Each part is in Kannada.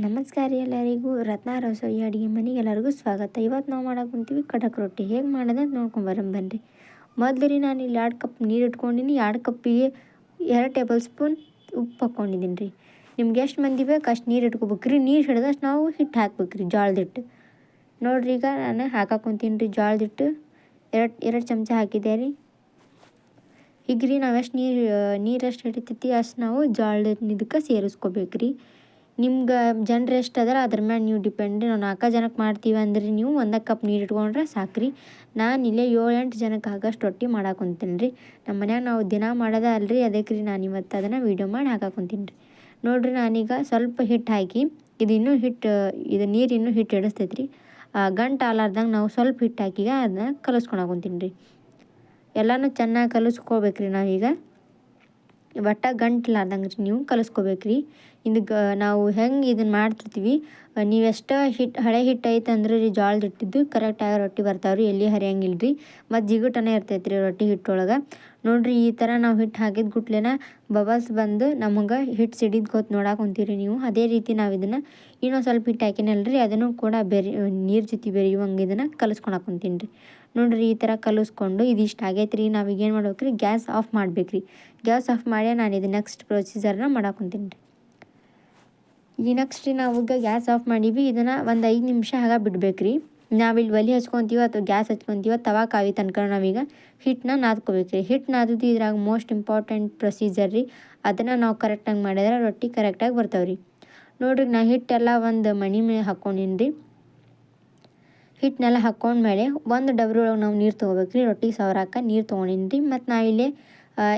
ನಮಸ್ಕಾರ ಎಲ್ಲರಿಗೂ. ರತ್ನ ರಸೋಯಿ ಅಡುಗೆ ಮನೆಗೆ ಎಲ್ಲರಿಗೂ ಸ್ವಾಗತ. ಇವತ್ತು ನಾವು ಮಾಡೋಕೆ ಕುಂತೀವಿ ಖಡಕ್ ರೊಟ್ಟಿ. ಹೇಗೆ ಮಾಡೋದಂತ ನೋಡ್ಕೊಂಬರಂ ಬನ್ನಿರಿ ಮೊದಲು ರೀ ನಾನು ಇಲ್ಲಿ ಎರಡು ಕಪ್ ನೀರು ಇಟ್ಕೊಂಡಿನಿ. ಎರಡು ಕಪ್ಪಿಗೆ ಎರಡು ಟೇಬಲ್ ಸ್ಪೂನ್ ಉಪ್ಪು ಹಾಕ್ಕೊಂಡಿದ್ದೀನಿ ರೀ. ನಿಮ್ಗೆ ಎಷ್ಟು ಮಂದಿ ಬೇಕು ಅಷ್ಟು ನೀರು ಇಟ್ಕೋಬೇಕು ರೀ. ನೀರು ಹಿಡ್ದಷ್ಟು ನಾವು ಹಿಟ್ಟು ಹಾಕ್ಬೇಕು ರೀ ಜೋಳದಿಟ್ಟು. ನೋಡ್ರಿ ಈಗ ನಾನು ಹಾಕಾಕೊಂತೀನಿ ಕುಂತೀನಿ ರೀ ಜೋಳದಿಟ್ಟು. ಎರಡು ಎರಡು ಚಮಚ ಹಾಕಿದ್ದೆ ರೀ. ಈಗ ರೀ ನಾವು ಎಷ್ಟು ನೀರು ನೀರು ಎಷ್ಟು ಹಿಡಿತೈತಿ ಅಷ್ಟು ನಾವು ಜೋಳದ ಇದಕ್ಕೆ ಸೇರಿಸ್ಕೋಬೇಕು ರೀ. ನಿಮ್ಗೆ ಜನ್ರು ಎಷ್ಟು ಅದರ, ಅದ್ರ ಮ್ಯಾಲೆ ನೀವು ಡಿಪೆಂಡ್ ನಾವು ನಾಲ್ಕು ಜನಕ್ಕೆ ಮಾಡ್ತೀವಿ ಅಂದ್ರೆ ನೀವು, ಒಂದು ಕಪ್ ನೀರು ಇಟ್ಕೊಂಡ್ರೆ ಸಾಕು ರೀ ನಾನು ಇಲ್ಲೇ ಏಳು ಎಂಟು ಜನಕ್ಕೆ ಆಗಷ್ಟು ರೊಟ್ಟಿ ಮಾಡಾಕೊಂತೀನಿ ರೀ ನಮ್ಮ ಮನ್ಯಾಗ ನಾವು ದಿನ ಮಾಡೋದ ಅಲ್ರಿ ಅದಕ್ಕೆ ರೀ ನಾನು ಇವತ್ತು ಅದನ್ನು ವೀಡಿಯೋ ಮಾಡಿ ಹಾಕಾಕೊಂತೀನಿ ರೀ ನೋಡಿರಿ ನಾನೀಗ ಸ್ವಲ್ಪ ಹಿಟ್ಟು ಹಾಕಿ, ಇದು ಇನ್ನೂ ಹಿಟ್ಟು ಇದು ನೀರು ಇನ್ನೂ ಹಿಟ್ಟು ಹಿಡಿಸ್ತೈತೆ ರೀ ಗಂಟು ಆಲಾರ್ದಂಗೆ ನಾವು ಸ್ವಲ್ಪ ಹಿಟ್ಟು ಹಾಕಿ ಅದನ್ನ ಕಲಿಸ್ಕೊಳಕೊಂತೀನಿ ರೀ ಎಲ್ಲನೂ ಚೆನ್ನಾಗಿ ಕಲಿಸ್ಕೋಬೇಕ್ರಿ ನಾವೀಗ. ಒಟ್ಟ ಗಂಟ್ಲಾರ್ದಂಗೆ ರೀ ನೀವು ರೀ ಇದಕ್ಕೆ ನಾವು ಹೆಂಗೆ ಇದನ್ನು ಮಾಡ್ತಿರ್ತೀವಿ ನೀವು ಎಷ್ಟು ಹಿಟ್ಟು ಹಳೆ ಹಿಟ್ಟು ಅಂದ್ರೆ ರೀ ಜೋಳದ ಹಿಟ್ಟಿದ್ದು ಕರೆಕ್ಟಾಗಿ ರೊಟ್ಟಿ ಬರ್ತಾವೆ ರೀ ಎಲ್ಲಿ ಹರಿಯಂಗಿಲ್ಲ ರೀ ಮತ್ತು ಜಿಗುಟನೇ ಇರ್ತೈತೆ ರೀ ರೊಟ್ಟಿ ಹಿಟ್ಟೊಳಗೆ. ನೋಡಿರಿ ಈ ಥರ ನಾವು ಹಿಟ್ಟು ಹಾಕಿದ ಗುಟ್ಲೆನ ಬಬಲ್ಸ್ ಬಂದು ನಮಗೆ ಹಿಟ್ಟು ಸಿಡಿದ ಗೊತ್ತು ನೋಡಕ್ಕೆ ಕುಂತೀರಿ ನೀವು. ಅದೇ ರೀತಿ ನಾವು ಇದನ್ನು ಇನ್ನೊಂದು ಸ್ವಲ್ಪ ಹಿಟ್ಟು ಹಾಕಿನಲ್ರಿ, ಅದನ್ನು ಕೂಡ ಬೆರಿ, ನೀರು ಜೊತೆ ಬೆರೆಯುವಂಗೆ ಇದನ್ನು ಕಲಿಸ್ಕೊಳಕ್ಕೆ ಕುಂತೀನಿ ರೀ ನೋಡಿರಿ ಈ ಥರ ಕಲಿಸ್ಕೊಂಡು ಇದಿಷ್ಟು ಆಗೈತೆ ರೀ. ನಾವೀಗ ಏನು ಮಾಡ್ಬೇಕು ರೀ ಗ್ಯಾಸ್ ಆಫ್ ಮಾಡ್ಬೇಕು ರೀ ಗ್ಯಾಸ್ ಆಫ್ ಮಾಡಿ ನಾನು ಇದು ನೆಕ್ಸ್ಟ್ ಪ್ರೊಸೀಜರ್ನ ಮಾಡಾಕೊಂತೀನಿ ರೀ. ಈ ನೆಕ್ಸ್ಟ್ ರೀ ನಾವು ಗ್ಯಾಸ್ ಆಫ್ ಮಾಡೀವಿ. ಇದನ್ನು ಒಂದು ಐದು ನಿಮಿಷ ಆಗ ಬಿಡ್ಬೇಕು ರೀ ನಾವಿಲ್ಲಿ ಒಲೆ ಹಚ್ಕೊತೀವೋ ಅಥವಾ ಗ್ಯಾಸ್ ಹಚ್ಕೊತೀವೋ ತವಾ ಕಾವಿ ತನಕ ನಾವೀಗ ಹಿಟ್ಟನ್ನ ನಾದ್ಕೋಬೇಕು ರೀ ಹಿಟ್ಟು ನಾದದ್ದು ಇದ್ರಾಗ ಮೋಸ್ಟ್ ಇಂಪಾರ್ಟೆಂಟ್ ಪ್ರೊಸೀಜರ್ ರೀ. ಅದನ್ನು ನಾವು ಕರೆಕ್ಟಾಗಿ ಮಾಡಿದ್ರೆ ರೊಟ್ಟಿ ಕರೆಕ್ಟಾಗಿ ಬರ್ತಾವೆ ರೀ ನೋಡಿರಿ ನಾ ಹಿಟ್ಟೆಲ್ಲ ಒಂದು ಮಣಿ ಮೇಲೆ ಹಾಕ್ಕೊಂಡಿನಿ ರೀ ಹಿಟ್ಟನ್ನೆಲ್ಲ ಹಾಕ್ಕೊಂಡ್ಮೇಲೆ ಒಂದು ಡಬ್ರಿ ಒಳಗೆ ನಾವು ನೀರು ತೊಗೋಬೇಕು ರೀ ರೊಟ್ಟಿ ಸವರಾಕ ನೀರು ತೊಗೊಂಡಿನಿ ರೀ ಮತ್ತು ನಾ ಇಲ್ಲಿ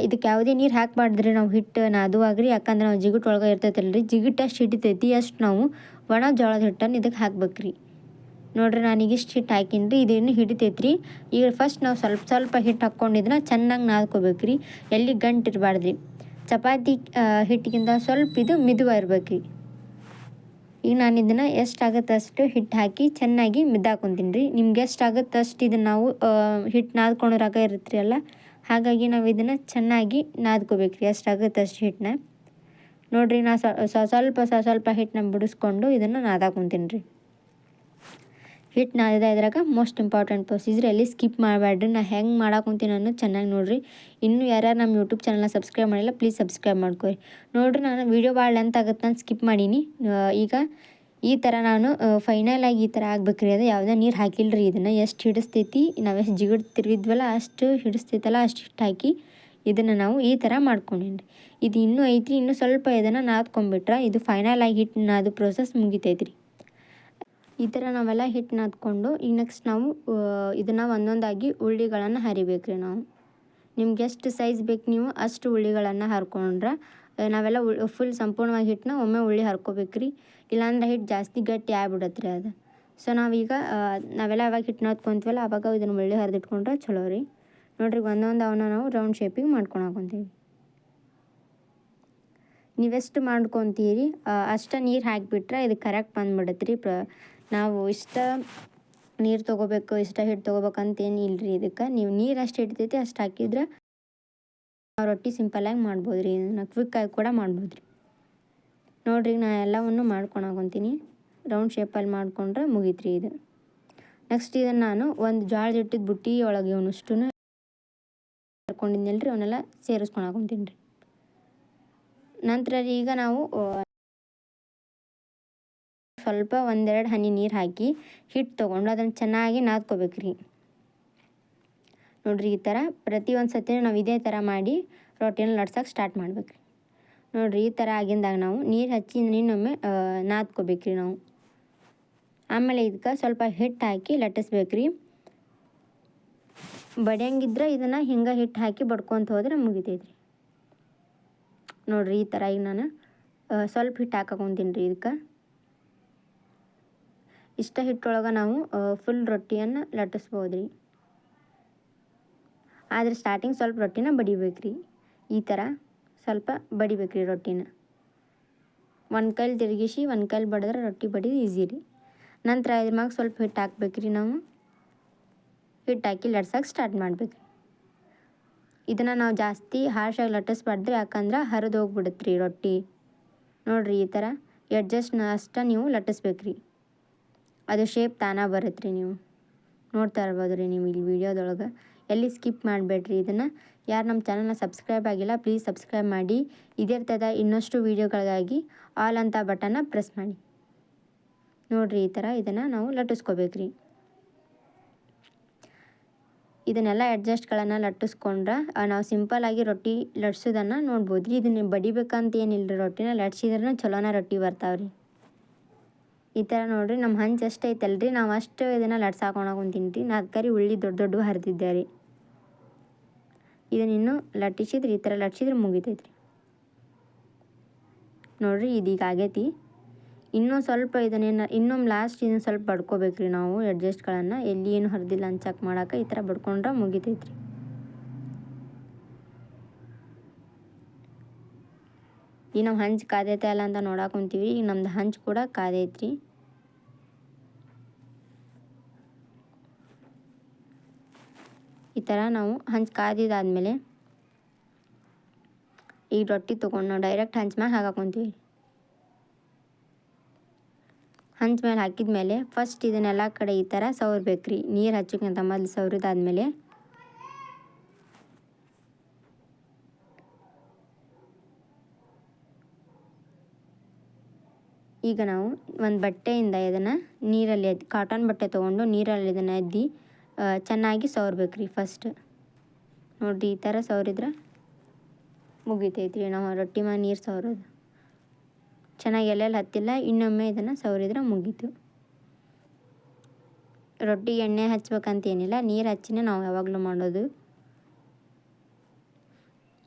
ಇದಕ್ಕೆ ಯಾವುದೇ ನೀರು ಹಾಕಬಾರ್ದ್ರಿ. ನಾವು ಹಿಟ್ಟು ನಾದುವಾಗ್ರಿ ಯಾಕಂದ್ರೆ ನಾವು ಜಿಗುಟ್ ಒಳಗೆ ಇರ್ತೈತಲ್ಲ ರೀ ಜಿಗುಟ್ ಅಷ್ಟು ಹಿಡಿತೈತಿ ಅಷ್ಟು ನಾವು ಒಣ ಜೋಳದ ಹಿಟ್ಟನ್ನು ಇದಕ್ಕೆ ಹಾಕ್ಬೇಕು ರೀ ನೋಡ್ರಿ ನಾನೀಗ ಇಷ್ಟು ಹಿಟ್ಟು ಹಾಕಿನಿ ರೀ ಇದೇನು ಹಿಡಿತೈತಿ ರೀ ಈಗ ಫಸ್ಟ್ ನಾವು ಸ್ವಲ್ಪ ಸ್ವಲ್ಪ ಹಿಟ್ಟು ಹಾಕ್ಕೊಂಡಿದ್ರೆ ಚೆನ್ನಾಗಿ ನಾದ್ಕೋಬೇಕು ರೀ ಎಲ್ಲಿ ಗಂಟು ಇರಬಾರ್ದು ರೀ ಚಪಾತಿ ಹಿಟ್ಟಿಗಿಂತ ಸ್ವಲ್ಪ ಇದು ಮಿದುವ ರೀ ಈಗ ನಾನು ಇದನ್ನು ಎಷ್ಟಾಗುತ್ತೆ ಅಷ್ಟು ಹಿಟ್ಟು ಹಾಕಿ ಚೆನ್ನಾಗಿ ಮಿದ್ದಾಕೊಂತೀನಿ ರೀ ನಿಮ್ಗೆ ಎಷ್ಟಾಗುತ್ತೆ ಅಷ್ಟು ಇದನ್ನು ನಾವು ಹಿಟ್ಟು ನಾದ್ಕೊಳೋರಾಗ ಇರುತ್ತೆ ಅಲ್ಲ? ಹಾಗಾಗಿ ನಾವು ಇದನ್ನು ಚೆನ್ನಾಗಿ ನಾದ್ಕೋಬೇಕು ರೀ ಎಷ್ಟಾಗುತ್ತೆ ಅಷ್ಟು ಹಿಟ್ಟನ್ನ ನೋಡಿರಿ ನಾ ಸ್ವಲ್ಪ ಸ್ವಲ್ಪ ಹಿಟ್ಟನ್ನ ಬಿಡಿಸ್ಕೊಂಡು ಇದನ್ನು ನಾದಾಕೊಂತೀನಿ ರೀ ಹಿಟ್ಟು ನಾದಿದ ಇದ್ರಾಗ ಮೋಸ್ಟ್ ಇಂಪಾರ್ಟೆಂಟ್ ಪ್ರೊಸೀಜರ್ ಎಲ್ಲಿ ಸ್ಕಿಪ್ ಮಾಡಬೇಡ್ರಿ ನಾ ಹೆಂಗೆ ಮಾಡಾಕೊಂತೀನಿ ಅನ್ನೋದು ಚೆನ್ನಾಗಿ ನೋಡಿರಿ. ಇನ್ನೂ ಯಾರ್ಯಾರು ನಮ್ಮ ಯೂಟ್ಯೂಬ್ ಚಾನಲ್ನ ಸಬ್ಸ್ಕ್ರೈಬ್ ಮಾಡಿಲ್ಲ ಪ್ಲೀಸ್ ಸಬ್ಸ್ಕ್ರೈಬ್ ಮಾಡ್ಕೊರಿ. ನೋಡಿರಿ ನಾನು ವೀಡಿಯೋ ಭಾಳ ಲೆಂತ್ ಆಗುತ್ತೆ ನಾನು ಸ್ಕಿಪ್ ಮಾಡೀನಿ. ಈಗ ಈ ಥರ ನಾನು ಫೈನಲ್ ಆಗಿ ಈ ಥರ ಆಗ್ಬೇಕ್ರಿ. ಅದು ಯಾವುದೇ ನೀರು ಹಾಕಿಲ್ರಿ ಇದನ್ನು. ಎಷ್ಟು ಹಿಡಿಸ್ತೈತಿ, ನಾವು ಎಷ್ಟು ಜಿಗಡ್ ತಿರುಗಿದ್ವಲ್ಲ, ಅಷ್ಟು ಹಿಡಿಸ್ತೈತಲ್ಲ, ಅಷ್ಟು ಹಿಟ್ಟು ಹಾಕಿ ಇದನ್ನು ನಾವು ಈ ಥರ ಮಾಡ್ಕೊಂಡೀನಿ ಇದು ಇನ್ನೂ ಐತ್ರಿ, ಇನ್ನೂ ಸ್ವಲ್ಪ ಇದನ್ನು ನಾದ್ಕೊಂಬಿಟ್ರೆ ಇದು ಫೈನಲ್ ಆಗಿ ಹಿಟ್ಟು ನಾದು ಪ್ರೋಸೆಸ್ ಮುಗಿತೈತ್ರಿ. ಈ ಥರ ನಾವೆಲ್ಲ ಹಿಟ್ಟು ನಾದ್ಕೊಂಡು, ಈಗ ನೆಕ್ಸ್ಟ್ ನಾವು ಇದನ್ನು ಒಂದೊಂದಾಗಿ ಉಳ್ಳಿಗಳನ್ನು ಹರಿಬೇಕು ರೀ ನಾವು. ನಿಮ್ಗೆ ಎಷ್ಟು ಸೈಜ್ ಬೇಕು ನೀವು ಅಷ್ಟು ಉಳ್ಳಿಗಳನ್ನು ಹರ್ಕೊಂಡ್ರೆ ನಾವೆಲ್ಲ ಉಳ್ ಫುಲ್ ಸಂಪೂರ್ಣವಾಗಿ ಹಿಟ್ಟನ್ನ ಒಮ್ಮೆ ಉಳ್ಳಿ ಹರ್ಕೋಬೇಕು ರೀ ಇಲ್ಲಾಂದ್ರೆ ಹಿಟ್ಟು ಜಾಸ್ತಿ ಗಟ್ಟಿ ಆಗ್ಬಿಡತ್ತೆ ರೀ ಅದು. ಸೊ ನಾವೀಗ ನಾವೆಲ್ಲ ಅವಾಗ ಹಿಟ್ಟು ನಾದ್ಕೊತೀವಲ್ಲ, ಅವಾಗ ಇದನ್ನು ಉಳ್ಳಿ ಹರಿದಿಟ್ಕೊಂಡ್ರೆ ಚಲೋ ರೀ. ನೋಡಿರಿ, ಒಂದೊಂದು ಅವನ್ನ ನಾವು ರೌಂಡ್ ಶೇಪಿಗೆ ಮಾಡ್ಕೊಂಡು ಹಾಕೊತೀವಿ ನೀವೆಷ್ಟು ಮಾಡ್ಕೊತೀರಿ ಅಷ್ಟು ನೀರು ಹಾಕಿಬಿಟ್ರೆ ಇದು ಕರೆಕ್ಟ್ ಬಂದ್ಬಿಡತ್ತೆ ರೀ ಪ್ರ ನಾವು ಇಷ್ಟ ನೀರು ತೊಗೋಬೇಕು, ಇಷ್ಟ ಹಿಟ್ಟು ತೊಗೋಬೇಕಂತೇನು ಇಲ್ರಿ ಇದಕ್ಕೆ. ನೀವು ನೀರು ಅಷ್ಟು ಇಡ್ತೈತಿ ಅಷ್ಟು ಹಾಕಿದ್ರೆ ನಾವು ರೊಟ್ಟಿ ಸಿಂಪಲಾಗಿ ಮಾಡ್ಬೋದು ರೀ ಇದನ್ನು ಕ್ವಿಕ್ಕಾಗಿ ಕೂಡ ಮಾಡ್ಬೋದು ರೀ ನೋಡಿರಿ ನಾ ಎಲ್ಲವನ್ನು ಹಾಕೊತೀನಿ ರೌಂಡ್ ಶೇಪಲ್ಲಿ ಮಾಡ್ಕೊಂಡ್ರೆ ಮುಗೀತು ರೀ ಇದು. ನೆಕ್ಸ್ಟ್ ಇದನ್ನು ನಾನು ಒಂದು ಜೋಳದ ಹಿಟ್ಟಿದ ಬುಟ್ಟಿ ಒಳಗೆ ಇವನಷ್ಟು ಹರ್ಕೊಂಡಿದ್ನಲ್ಲ ರೀ ಅವನ್ನೆಲ್ಲ ಸೇರಿಸ್ಕೊಂಡು ಹಾಕೊತೀನಿ ರೀ. ನಂತರ ಈಗ ನಾವು ಸ್ವಲ್ಪ ಒಂದೆರಡು ಹನಿ ನೀರು ಹಾಕಿ ಹಿಟ್ಟು ತೊಗೊಂಡು ಅದನ್ನು ಚೆನ್ನಾಗಿ ನಾದ್ಕೋಬೇಕು ರೀ ನೋಡಿರಿ ಈ ಥರ ಪ್ರತಿ ಒಂದು ಸತಿ ನಾವು ಇದೇ ಥರ ಮಾಡಿ ರೊಟ್ಟಿನ ಲಟ್ಸೋಕೆ ಸ್ಟಾರ್ಟ್ ಮಾಡ್ಬೇಕು ರೀ ನೋಡಿರಿ ಈ ಥರ ಆಗಿಂದಾಗ ನಾವು ನೀರು ಹಚ್ಚಿ ಇನ್ನೊಮ್ಮೆ ನಾದ್ಕೋಬೇಕು ನಾವು. ಆಮೇಲೆ ಇದಕ್ಕೆ ಸ್ವಲ್ಪ ಹಿಟ್ಟು ಹಾಕಿ ಲಟ್ಟಿಸ್ಬೇಕು ರೀ ಬಡಿಯಂಗಿದ್ರೆ ಇದನ್ನು ಹಿಂಗೆ ಹಿಟ್ಟು ಹಾಕಿ ಬಡ್ಕೊತ ಹೋದ್ರೆ ಮುಗಿತೈತೆ ರೀ ನೋಡಿರಿ ಈ ಥರ ಈಗ ನಾನು ಸ್ವಲ್ಪ ಹಿಟ್ಟು ಹಾಕೊಂತೀನಿ ರೀ ಇದಕ್ಕೆ. ಇಷ್ಟ ಹಿಟ್ಟೊಳಗೆ ನಾವು ಫುಲ್ ರೊಟ್ಟಿಯನ್ನು ಲಟ್ಟಿಸ್ಬೋದು ರೀ ಆದರೆ ಸ್ಟಾರ್ಟಿಂಗ್ ಸ್ವಲ್ಪ ರೊಟ್ಟಿನ ಬಡಿಬೇಕು ರೀ ಈ ಥರ ಸ್ವಲ್ಪ ಬಡಿಬೇಕು ರೀ ರೊಟ್ಟಿನ. ಒಂದು ಕೈಲಿ ತಿರುಗಿಸಿ, ಒಂದು ಕೈಲಿ ಬಡಿದ್ರೆ ರೊಟ್ಟಿ ಬಡಿದು ಈಸಿ ರೀ. ನಂತರ ಇದ್ರ ಮ್ಯಾಗ ಸ್ವಲ್ಪ ಹಿಟ್ಟು ಹಾಕ್ಬೇಕು ರೀ ನಾವು. ಹಿಟ್ಟು ಹಾಕಿ ಲಟ್ಸೋಕೆ ಸ್ಟಾರ್ಟ್ ಮಾಡ್ಬೇಕು ಇದನ್ನು ನಾವು ಜಾಸ್ತಿ ಹಾರ್ಷಾಗಿ ಲಟ್ಟಿಸ್ಬಾರ್ದು ಯಾಕಂದ್ರೆ ಹರಿದು ಹೋಗ್ಬಿಡುತ್ತೆ ರೀ ರೊಟ್ಟಿ. ನೋಡಿರಿ ಈ ಥರ ಎಡ್ಜಸ್ಟ್ ಅಷ್ಟ ನೀವು ಲಟ್ಟಿಸ್ಬೇಕು ರೀ ಅದು ಶೇಪ್ ತಾನೇ ಬರುತ್ತೆ ರೀ ನೀವು. ನೋಡ್ತಾ ಇರ್ಬೋದು ರೀ ನೀವು ಇಲ್ಲಿ ವೀಡಿಯೋದೊಳಗೆ. ಎಲ್ಲಿ ಸ್ಕಿಪ್ ಮಾಡಬೇಡ್ರಿ ಇದನ್ನು. ಯಾರು ನಮ್ಮ ಚಾನಲ್ನ ಸಬ್ಸ್ಕ್ರೈಬ್ ಆಗಿಲ್ಲ ಪ್ಲೀಸ್ ಸಬ್ಸ್ಕ್ರೈಬ್ ಮಾಡಿ. ಇದೇ ಥರದ ಇನ್ನಷ್ಟು ವೀಡಿಯೋಗಳಿಗಾಗಿ ಆಲ್ ಅಂತ ಬಟನ್ನ ಪ್ರೆಸ್ ಮಾಡಿ. ನೋಡಿರಿ ಈ ಥರ ಇದನ್ನು ನಾವು ಲಟ್ಟಿಸ್ಕೋಬೇಕ್ರಿ. ಇದನ್ನೆಲ್ಲ ಅಡ್ಜಸ್ಟ್ಗಳನ್ನು ಲಟ್ಟಿಸ್ಕೊಂಡ್ರೆ ನಾವು ಸಿಂಪಲ್ಲಾಗಿ ರೊಟ್ಟಿ ಲಟ್ಸೋದನ್ನು ನೋಡ್ಬೋದು ರೀ ಇದನ್ನ ಬಡಿಬೇಕಂತ ಏನಿಲ್ಲ ರೀ ರೊಟ್ಟಿನ ಲಟ್ಸಿದ್ರೆ ಚಲೋನ ರೊಟ್ಟಿ ಬರ್ತಾವ್ರಿ. ಈ ಥರ ನೋಡಿರಿ, ನಮ್ಮ ಹಂಚು ಐತಲ್ಲ ರೀ ನಾವು ಅಷ್ಟು ಇದನ್ನು ಲಟ್ಸಾಕೊಳಕ್ಕೆ ಕುಂತೀನಿ ರೀ ನಾಲ್ಕು ಕರಿ ಉಳ್ಳಿ ದೊಡ್ಡ ದೊಡ್ಡ ಹರಿದಿದ್ದೆ ರೀ. ಇದನ್ನ ಇನ್ನೂ ಲಟ್ಟಿಸಿದ್ರೆ ಈ ಥರ ಲಟ್ಸಿದ್ರೆ ಮುಗಿತೈತೆ ರೀ ನೋಡಿರಿ ಇದೀಗ ಆಗೈತಿ. ಇನ್ನೂ ಸ್ವಲ್ಪ ಇದನ್ನೇನು ಇನ್ನೊಮ್ಮೆ ಲಾಸ್ಟ್ ಇದನ್ನು ಸ್ವಲ್ಪ ಬಡ್ಕೋಬೇಕು ರೀ ನಾವು ಅಡ್ಜಸ್ಟ್ಗಳನ್ನು ಎಲ್ಲಿ ಏನು ಹರಿದಿಲ್ಲ ಅಂತ ಚೆಕ್ ಮಾಡೋಕೆ ಈ ಥರ ಬಡ್ಕೊಂಡ್ರೆ ಮುಗಿತೈತೆ ರೀ ಈಗ ನಾವು ಹಂಚು ಕಾದೈತೆ ಅಲ್ಲ ಅಂತ ನೋಡಕ್ಕೆ ಕುಂತೀವಿ. ಈಗ ನಮ್ದು ಹಂಚು ಕೂಡ ಕಾದೈತ್ರಿ. ಈ ಥರ ನಾವು ಹಂಚು ಕಾದಿದ್ದಾದ್ಮೇಲೆ ಈಗ ರೊಟ್ಟಿ ತೊಗೊಂಡು ನಾವು ಡೈರೆಕ್ಟ್ ಹಂಚ್ ಮ್ಯಾಗ ಹಾಕಾಕೊಂತೀವಿ ಹಂಚ್ ಮೇಲೆ ಹಾಕಿದ ಮೇಲೆ ಫಸ್ಟ್ ಇದನ್ನೆಲ್ಲ ಕಡೆ ಈ ಥರ ಸವರ್ಬೇಕು ರೀ ನೀರು ಹಚ್ಚೋಕ್ಕಿಂತ ಮೊದಲು ಸವರಿದಾದ್ಮೇಲೆ ಈಗ ನಾವು ಒಂದು ಬಟ್ಟೆಯಿಂದ ಇದನ್ನು ನೀರಲ್ಲಿ ಎದ್ದು ಕಾಟನ್ ಬಟ್ಟೆ ತೊಗೊಂಡು ನೀರಲ್ಲಿ ಇದನ್ನು ಎದ್ದು ಚೆನ್ನಾಗಿ ಸವರ್ಬೇಕು ಫಸ್ಟ್ ನೋಡಿರಿ ಈ ಥರ ಸವರಿದ್ರೆ ಮುಗಿತೈತೆ ನಾವು ರೊಟ್ಟಿ ಮಾಡಿ ನೀರು ಸವರೋದು. ಚೆನ್ನಾಗಿ ಎಲ್ಲೆಲ್ಲಿ ಹತ್ತಿಲ್ಲ, ಇನ್ನೊಮ್ಮೆ ಇದನ್ನು ಸವರಿದ್ರೆ ಮುಗೀತು. ರೊಟ್ಟಿ ಎಣ್ಣೆ ಹಚ್ಬೇಕಂತ ಏನಿಲ್ಲ ನೀರು ಹಚ್ಚಿನೇ ನಾವು ಯಾವಾಗಲೂ ಮಾಡೋದು.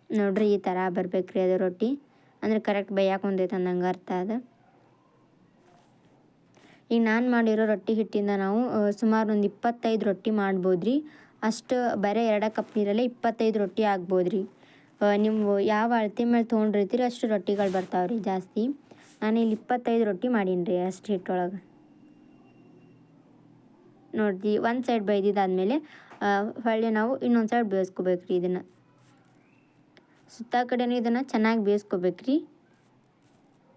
ನೋಡ್ರಿ ಈ ಥರ ಬರ್ಬೇಕು ಅದು ರೊಟ್ಟಿ. ಅಂದ್ರೆ ಕರೆಕ್ಟ್ ಹೊಂದೈತೆ ಅಂದಂಗೆ ಅರ್ಥ ಅದ ಈಗ ನಾನು ಮಾಡಿರೋ ರೊಟ್ಟಿ ಹಿಟ್ಟಿಂದ ನಾವು ಸುಮಾರು ಒಂದು ಇಪ್ಪತ್ತೈದು ರೊಟ್ಟಿ ಮಾಡ್ಬೋದು ರೀ ಅಷ್ಟು ಬರೀ ಎರಡು ಕಪ್ ನೀರಲ್ಲೇ ಇಪ್ಪತ್ತೈದು ರೊಟ್ಟಿ ಆಗ್ಬೋದು ರೀ ನೀವು ಯಾವ ಅಳತೆ ಮೇಲೆ ತೊಗೊಂಡಿರ್ತೀರಿ ಅಷ್ಟು ರೊಟ್ಟಿಗಳು ಬರ್ತಾವೆ ರೀ ಜಾಸ್ತಿ. ನಾನು ಇಲ್ಲಿ ಇಪ್ಪತ್ತೈದು ರೊಟ್ಟಿ ಮಾಡೀನಿ ರೀ ಅಷ್ಟು ಹಿಟ್ಟೊಳಗೆ. ನೋಡಿರಿ, ಒಂದು ಸೈಡ್ ಬೈದಿದ್ದಾದಮೇಲೆ ಹೊಳ್ಳಿ ನಾವು ಇನ್ನೊಂದು ಸೈಡ್ ಬೇಯಿಸ್ಕೋಬೇಕು ರೀ ಇದನ್ನು. ಸುತ್ತ ಕಡೆನೂ ಇದನ್ನು ಚೆನ್ನಾಗಿ ಬೇಯಿಸ್ಕೋಬೇಕು ರೀ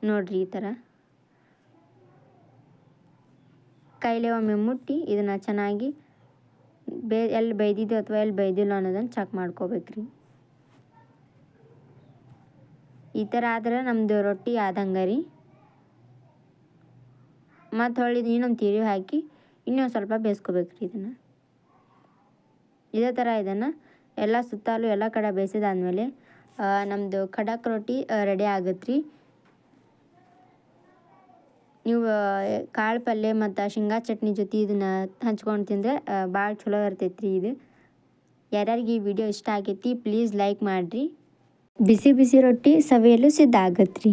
ನೋಡಿರಿ ಈ ಥರ ಕೈಲೇ ಒಮ್ಮೆ ಮುಟ್ಟಿ ಇದನ್ನು ಚೆನ್ನಾಗಿ ಬೇ, ಎಲ್ಲಿ ಬೈದಿದ್ದು ಅಥವಾ ಎಲ್ಲಿ ಬೈದಿಲ್ಲ ಅನ್ನೋದನ್ನು ಚೆಕ್ ಮಾಡ್ಕೋಬೇಕ್ರಿ. ಈ ಥರ ಆದ್ರೆ ನಮ್ಮದು ರೊಟ್ಟಿ ಆದಂಗೆ ರೀ. ಮತ್ತು ಹೊಳ್ಳಿದ ನಮ್ಮ ತಿರುವಿ ಹಾಕಿ ಇನ್ನೊಂದು ಸ್ವಲ್ಪ ಬೇಯಿಸ್ಕೋಬೇಕು ರೀ ಇದನ್ನು. ಇದೇ ಥರ ಇದನ್ನು ಎಲ್ಲ ಸುತ್ತಲೂ ಎಲ್ಲ ಕಡೆ ಬೇಯಿಸಿದಾದ್ಮೇಲೆ ನಮ್ಮದು ಖಡಕ್ ರೊಟ್ಟಿ ರೆಡಿ ಆಗುತ್ತೆ ರೀ ನೀವು ಕಾಳು ಪಲ್ಯ ಮತ್ತು ಶೇಂಗಾ ಚಟ್ನಿ ಜೊತೆ ಇದನ್ನು ಹಂಚ್ಕೊಂಡು ತಿಂದರೆ ಭಾಳ ಚಲೋ ಇರ್ತೈತೆ ರೀ ಇದು. ಯಾರ್ಯಾರಿಗೆ ಈ ವಿಡಿಯೋ ಇಷ್ಟ ಆಗೈತಿ ಪ್ಲೀಸ್ ಲೈಕ್ ಮಾಡಿರಿ. ಬಿಸಿ ಬಿಸಿ ರೊಟ್ಟಿ ಸವಿಯಲು ಸಿದ್ಧ ಆಗತ್ತೆ ರೀ